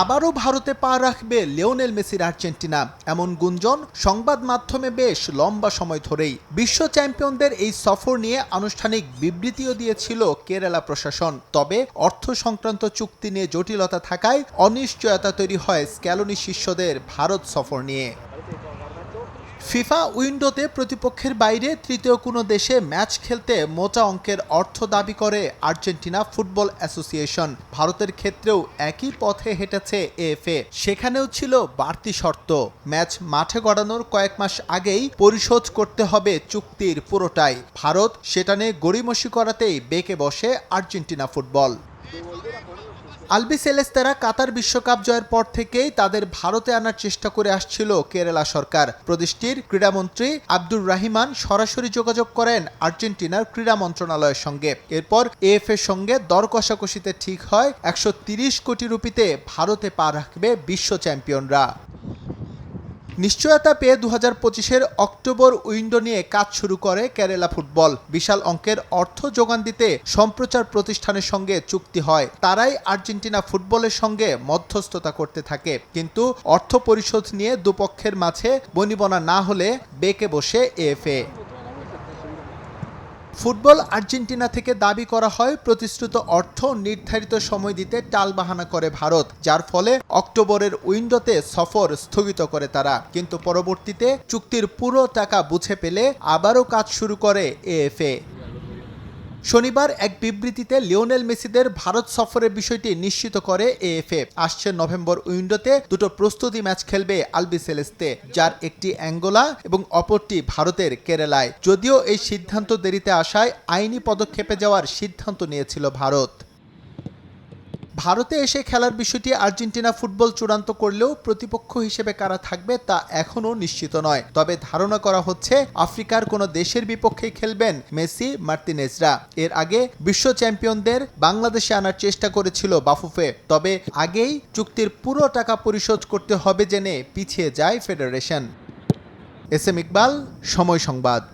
আবারও ভারতে পা রাখবে লিওনেল মেসির আর্জেন্টিনা। এমন গুঞ্জন সংবাদ মাধ্যমে বেশ লম্বা সময় ধরেই। বিশ্ব চ্যাম্পিয়নদের এই সফর নিয়ে আনুষ্ঠানিক বিবৃতিও দিয়েছিল কেরালা প্রশাসন। তবে অর্থ সংক্রান্ত চুক্তি নিয়ে জটিলতা থাকায় অনিশ্চয়তা তৈরি হয় স্ক্যালোনি শিষ্যদের ভারত সফর নিয়ে। ফিফা উইন্ডোতে প্রতিপক্ষের বাইরে তৃতীয় কোনো দেশে ম্যাচ খেলতে মোটা অঙ্কের অর্থ দাবি করে আর্জেন্টিনা ফুটবল অ্যাসোসিয়েশন। ভারতের ক্ষেত্রেও একই পথে হেঁটেছে এএফএ। সেখানেও ছিল বাড়তি শর্ত। ম্যাচ মাঠে গড়ানোর কয়েক মাস আগেই পরিশোধ করতে হবে চুক্তির পুরোটাই। ভারত সেটা নিয়ে গড়িমসি করাতেই বেঁকে বসে আর্জেন্টিনা ফুটবল। আলবি সেলেস্তারা কাতার বিশ্বকাপ জয়ের পর থেকেই তাদের ভারতে আনার চেষ্টা করে আসছিল কেরালা সরকার। প্রদেশটির ক্রীড়ামন্ত্রী আব্দুর রাহিমান সরাসরি যোগাযোগ করেন আর্জেন্টিনার ক্রীড়া মন্ত্রণালয়ের সঙ্গে। এরপর এএফ এর সঙ্গে দর কষাকষিতে ঠিক হয় একশো কোটি রুপিতে ভারতে পা রাখবে বিশ্ব চ্যাম্পিয়নরা। নিশ্চয়তা পেয়ে দু হাজার পঁচিশের অক্টোবর উইন্ডো নিয়ে কাজ শুরু করে কেরালা ফুটবল। বিশাল অঙ্কের অর্থ যোগান দিতে সম্প্রচার প্রতিষ্ঠানের সঙ্গে চুক্তি হয়। তারাই আর্জেন্টিনা ফুটবলের সঙ্গে মধ্যস্থতা করতে থাকে। কিন্তু অর্থ পরিশোধ নিয়ে দুপক্ষের মাঝে বনিবনা না হলে বেঁকে বসে এএফএ। ফুটবল আর্জেন্টিনা থেকে দাবি করা হয়, প্রতিশ্রুত অর্থ নির্ধারিত সময় দিতে টালবাহানা করে ভারত, যার ফলে অক্টোবরের উইন্ডোতে সফর স্থগিত করে তারা। কিন্তু পরবর্তীতে চুক্তির পুরো টাকা বুঝে পেলে আবারও কাজ শুরু করে এএফএ। শনিবার এক বিবৃতিতে লিওনেল মেসিদের ভারত সফরের বিষয়টি নিশ্চিত করে এএফএ। আসছে নভেম্বর উইন্ডোতে দুটো প্রস্তুতি ম্যাচ খেলবে আলবি সেলেস্তে যার একটি অ্যাঙ্গোলা এবং অপরটি ভারতের কেরালায়। যদিও এই সিদ্ধান্ত দেরিতে আসায় আইনি পদক্ষেপে যাওয়ার সিদ্ধান্ত নিয়েছিল ভারত। ভারতে এসে খেলার বিষয়টি আর্জেন্টিনা ফুটবল চূড়ান্ত করলেও প্রতিপক্ষ হিসেবে কারা থাকবে তা এখনও নিশ্চিত নয়। তবে ধারণা করা হচ্ছে আফ্রিকার কোনো দেশের বিপক্ষে খেলবেন মেসি, মার্তিনেজরা। এর আগে বিশ্ব চ্যাম্পিয়নদের বাংলাদেশে আনার চেষ্টা করেছিল বাফুফে। তবে আগেই চুক্তির পুরো টাকা পরিশোধ করতে হবে জেনে পিছিয়ে যায় ফেডারেশন। এস এম ইকবাল, সময় সংবাদ।